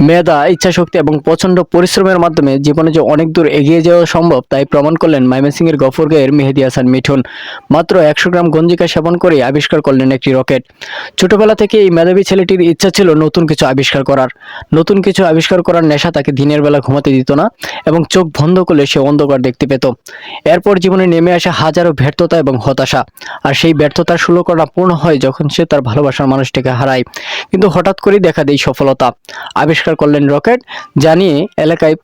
মেধা, ইচ্ছাশক্তি এবং প্রচণ্ড পরিশ্রমের মাধ্যমে জীবনে যে অনেক দূর এগিয়ে যাওয়া সম্ভব তাই প্রমাণ করলেন ময়মনসিংহের গফরগাঁয়ের মেহেদি হাসান মিঠুন। মাত্র একশো গ্রাম গঞ্জিকা সেবন করে আবিষ্কার করলেন একটি রকেট। ছোটবেলা থেকে এই মেধাবী ছেলেটির ইচ্ছা ছিল নতুন কিছু আবিষ্কার করার। নতুন কিছু আবিষ্কার করার নেশা তাকে দিনের বেলা ঘুমাতে দিত না এবং চোখ বন্ধ করলে সে অন্ধকার দেখতে পেত। এরপর জীবনে নেমে আসে হাজারো ব্যর্থতা এবং হতাশা। আর সেই ব্যর্থতার সুলকরণা পূর্ণ হয় যখন সে তার ভালোবাসার মানুষটিকে হারায়। কিন্তু হঠাৎ করেই দেখা দেয় সফলতা। আবিষ্কার করলেন রকেট, জানিয়ে এলাকায়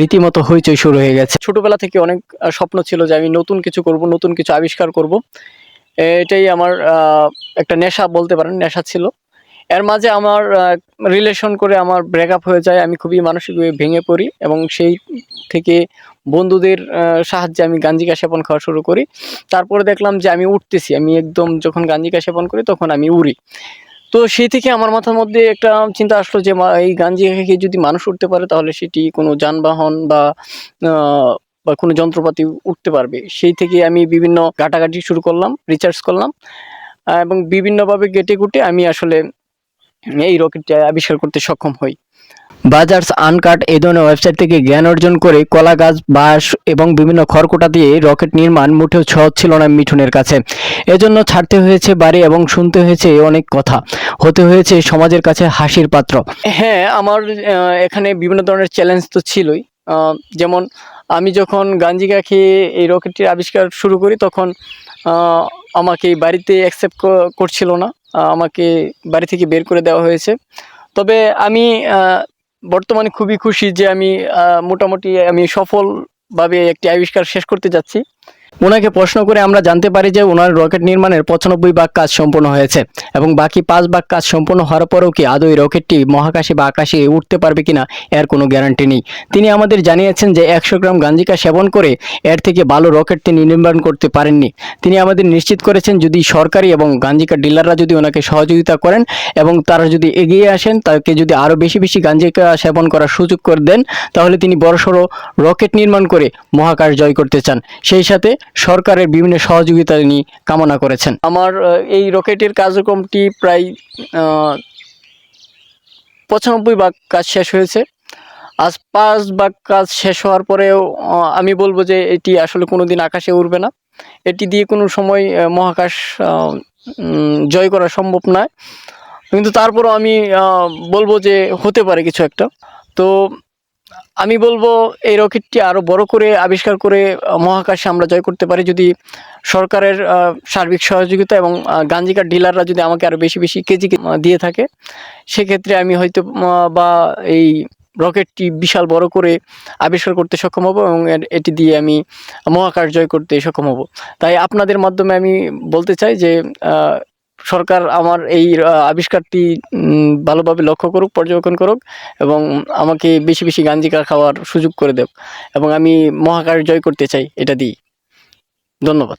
রীতিমতো হইচই শুরু হয়ে গেছে। ছোটবেলা থেকে অনেক স্বপ্ন ছিল যে আমি নতুন কিছু করব, নতুন কিছু আবিষ্কার করব। এটাই আমার একটা নেশা বলতে পারেন, নেশা ছিল। এর মাঝে আমার রিলেশন করে আমার ব্রেকআপ হয়ে যায়, আমি খুবই মানসিকভাবে ভেঙে পড়ি এবং সেই থেকে বন্ধুদের সাহায্যে আমি গাঞ্জিকা সেবন খাওয়া শুরু করি। তারপরে দেখলাম যে আমি উঠতেছি, আমি একদম যখন গাঞ্জিকা সেবন করি তখন আমি উড়ি। তো সেই থেকে আমার মাথার মধ্যে একটা চিন্তা আসলো যে এই গাঞ্জি খেয়ে যদি মানুষ উঠতে পারে, তাহলে সেটি কোনো যানবাহন বা বা কোনো যন্ত্রপাতি উঠতে পারবে। সেই থেকে আমি বিভিন্ন ঘাটাঘাটি শুরু করলাম রিচার্জ করলাম এবং বিভিন্নভাবে গেটে গুটে আমি আসলে এই রকেটটি আবিষ্কার করতে সক্ষম হই। বাজার্স আনকাট এই ধরনের ওয়েবসাইট থেকে জ্ঞান অর্জন করে কলা গাছ, বাঁশ এবং বিভিন্ন খড়কুটা দিয়ে রকেট নির্মাণ মোটেও সহজ ছিল না মিঠুনের কাছে। এজন্য ছাড়তে হয়েছে বাড়ি এবং শুনতে হয়েছে অনেক কথা। হতে হয়েছে সমাজের কাছে হাসির পাত্র। হ্যাঁ আমার এখানে বিভিন্ন ধরনের চ্যালেঞ্জ তো ছিলই। যেমন আমি যখন গাঞ্জিকা খেয়ে এই রকেটটির আবিষ্কার শুরু করি, তখন আমাকে বাড়িতে অ্যাকসেপ্ট করছিল না। আমাকে বাড়ি থেকে বের করে দেওয়া হয়েছে। তবে আমি বর্তমানে খুবই খুশি যে আমি মোটামুটি আমি সফলভাবে একটি আবিষ্কার শেষ করতে যাচ্ছি। ওনাকে প্রশ্ন করে আমরা জানতে পারি যে ওনার রকেট নির্মাণের পঁচানব্বই ভাগ কাজ সম্পূর্ণ হয়েছে এবং বাকি পাঁচ ভাগ কাজ সম্পূর্ণ হওয়ার পরেও কি আদৌ রকেটটি মহাকাশে বা আকাশে উঠতে পারবে কিনা এর কোনো গ্যারান্টি নেই। তিনি আমাদের জানিয়েছেন যে একশো গ্রাম গাঞ্জিকা সেবন করে এর থেকে ভালো রকেট তিনি নির্মাণ করতে পারেননি। তিনি আমাদের নিশ্চিত করেছেন যদি সরকারি এবং গাঞ্জিকা ডিলাররা যদি ওনাকে সহযোগিতা করেন এবং তারা যদি এগিয়ে আসেন, তাকে যদি আরও বেশি বেশি গাঞ্জিকা সেবন করার সুযোগ করে দেন, তাহলে তিনি বড়সড় রকেট নির্মাণ করে মহাকাশ জয় করতে চান। সেই সাথে সরকারের বিভিন্ন সহযোগিতা তিনি কামনা করেছেন। আমার এই রকেটের কার্যক্রমটি প্রায় পঁচানব্বই ভাগ কাজ শেষ হয়েছে। আজ পাঁচ ভাগ কাজ শেষ হওয়ার পরেও আমি বলব যে এটি আসলে কোনোদিন আকাশে উড়বে না। এটি দিয়ে কোনো সময় মহাকাশ জয় করা সম্ভব নয়। কিন্তু তারপরও আমি বলব যে হতে পারে কিছু একটা। তো আমি বলব এই রকেটটি আরও বড় করে আবিষ্কার করে মহাকাশে আমরা জয় করতে পারি যদি সরকারের সার্বিক সহযোগিতা এবং গাঞ্জিকার ডিলাররা যদি আমাকে আরও বেশি বেশি কেজি দিয়ে থাকে, সেক্ষেত্রে আমি হয়তো বা এই রকেটটি বিশাল বড় করে আবিষ্কার করতে সক্ষম হব এবং এটি দিয়ে আমি মহাকাশ জয় করতে সক্ষম হব। তাই আপনাদের মাধ্যমে আমি বলতে চাই যে সরকার আমার এই আবিষ্কারটি ভালোভাবে লক্ষ্য করুক, পর্যবেক্ষণ করুক এবং আমাকে বেশি বেশি গাঞ্জিকা খাওয়ার সুযোগ করে দেব এবং আমি মহাকাশ জয় করতে চাই, এটা দিই। ধন্যবাদ।